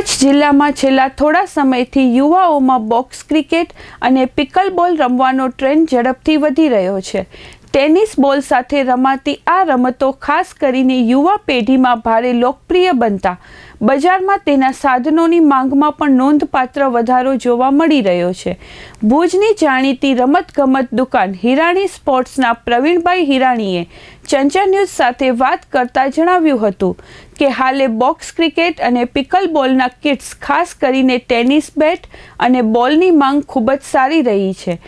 કચ્છ જિલ્લામાં છેલ્લા થોડા સમયથી યુવાઓમાં બોક્સ ક્રિકેટ અને પિકલબોલ રમવાનો ટ્રેન્ડ ઝડપથી વધી રહ્યો છે. ટેનિસ બોલ સાથે રમાતી આ રમતો ખાસ કરીને યુવા પેઢીમાં ભારે લોકપ્રિય બનતા, બજારમાં તેના સાધનોની માંગમાં પણ નોંધપાત્ર વધારો જોવા મળી રહ્યો છે. ભુજની જાણીતી રમતગમત દુકાન હિરાણી સ્પોર્ટ્સના પ્રવીણભાઈ હિરાણીએ ચંચા ન્યૂઝ સાથે વાત કરતા જણાવ્યું હતું કે હાલે બોક્સ ક્રિકેટ અને પિકલ બોલના કિટ્સ, ખાસ કરીને ટેનિસ બેટ અને બોલની માંગ ખૂબ જ સારી રહી છે.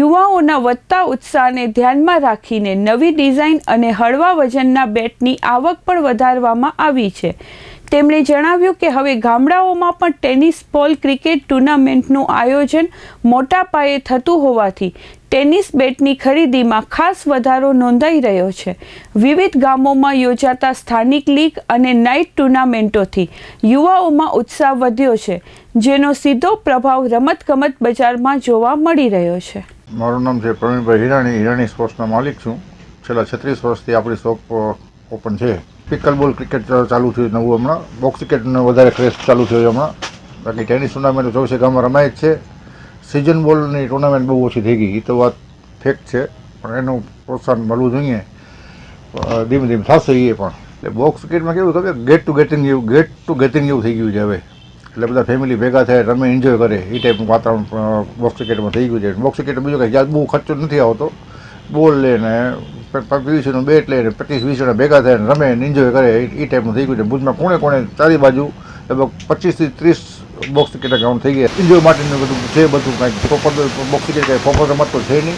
યુવાઓના વધતા ઉત્સાહને ધ્યાનમાં રાખીને નવી ડિઝાઇન અને હળવા વજનના બેટની આવક પણ વધારવામાં આવી છે. તેમણે જણાવ્યું કે હવે ગામડાઓમાં પણ ટેનિસ, બોલ, ક્રિકેટ ટુર્નામેન્ટનું આયોજન મોટા પાયે થતું હોવાથી ટેનિસ બેટની ખરીદીમાં ખાસ વધારો નોંધાઈ રહ્યો છે. વિવિધ ગામોમાં યોજાતા સ્થાનિક લીગ અને નાઇટ ટુર્નામેન્ટોથી યુવાઓમાં ઉત્સાહ વધ્યો છે, જેનો સીધો પ્રભાવ રમતગમત બજારમાં જોવા મળી રહ્યો છે. મારું નામ છે પ્રવીણભાઈ હિરાણી હિરાણી સ્પોર્ટ્સના માલિક છું. છેલ્લા છત્રીસ વર્ષથી આપણી શોપ ઓપન છે. પિકલ બોલ ક્રિકેટ ચાલુ થયું નવું હમણાં. બોક્સ ક્રિકેટનો વધારે ક્રેઝ ચાલુ થયો હમણાં. બાકી ટેનિસ ટુર્નામેન્ટ ચોવીસે ગામમાં રમાય જ છે. સિઝન બોલની ટુર્નામેન્ટ બહુ ઓછી થઈ ગઈ, એ તો વાત ફેક્ટ છે, પણ એનું પ્રોત્સાહન મળવું જોઈએ. ધીમે ધીમે થશે એ પણ. એટલે બોક્સ ક્રિકેટમાં કેવું ખબર ગેટ ટુ ગેટિંગ જેવું ગેટ ટુ ગેટિંગ જેવું થઈ ગયું છે હવે. એટલે બધા ફેમિલી ભેગા થાય, રમે એન્જોય કરે, એ ટાઈપનું વાતાવરણ બોક્સ ક્રિકેટમાં થઈ ગયું છે. બોક્સ ક્રિકેટ બીજું કંઈ બહુ ખર્ચો નથી આવતો. બોલ લે ને વીસનું બેટ લે ને પચીસ વીસ જણા ભેગા થાય રમે એન્જોય કરે, એ ટાઈપનું થઈ ગયું છે. ભુજમાં કોણે કોણે ચારી બાજુ લગભગ પચીસથી ત્રીસ બોક્સ ક્રિકેટ ગ્રાઉન્ડ થઈ ગયા એન્જોય માટેનું બધું છે, બધું કાંઈક પ્રોપર બોક્સ ક્રિકેટ કાંઈ પ્રોપર રમત તો છે નહીં.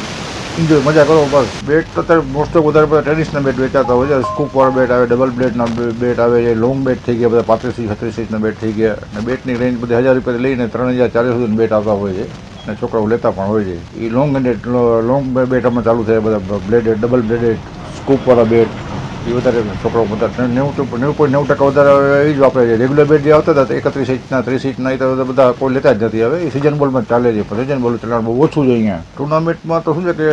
એન્જોય મજા કરો, બસ. બેટ તો અત્યારે મોસ્ટ ઓફ વધારે બધા ટેનિસના બેટ વેચાતા હોય છે. સ્કૂપવાળા બેટ આવે ડબલ બ્લેડના બેટ આવે છે લોંગ બેટ થઈ ગયા, બધા પાંત્રીસ છત્રીસ ઇંચના બેટ થઈ ગયા. અને બેટની રેન્જ બધી હજાર રૂપિયાથી લઈને ત્રણ હજાર ચાલીસ સુધીના બેટ આવતા હોય છે. અને છોકરાઓ લેતા પણ હોય છે. એ લોંગ બેટ લોંગ બેટ અમે ચાલુ થયા, બધા બ્લેડેડ ડબલ બ્લેડેડ સ્કૂપવાળા બેટ એ વધારે છોકરાઓ બધા નેવું નેવું પોઈન્ટ નેવું ટકા વધારે એ જ વાપરે છે રેગ્યુલર બેટ જે આવતા હતા એકત્રીસ ઇંચના ત્રીસ ઇંચના એ તો બધા કોઈ લેતા જ નથી. હવે એ સિઝન બોલમાં ચાલે છે. પણ સિઝન બોલ ચલાણ બહુ ઓછું છે અહીંયા. ટુર્નામેન્ટમાં તો શું છે કે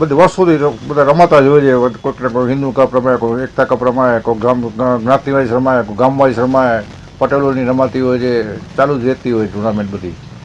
બધી વસ્તુ બધા રમાતા જ હોય છે. કોઈક ને કોઈ હિન્દુ કપ રમાય, કોઈ એકતા કપ રમાય, કોઈ ગામ જ્ઞાતિવાઇઝ રમાય, કોઈ ગામ વાઇઝ રમાય. પટેલોની રમાતી હોય છે, ચાલુ જ રહેતી હોય ટુર્નામેન્ટ બધી.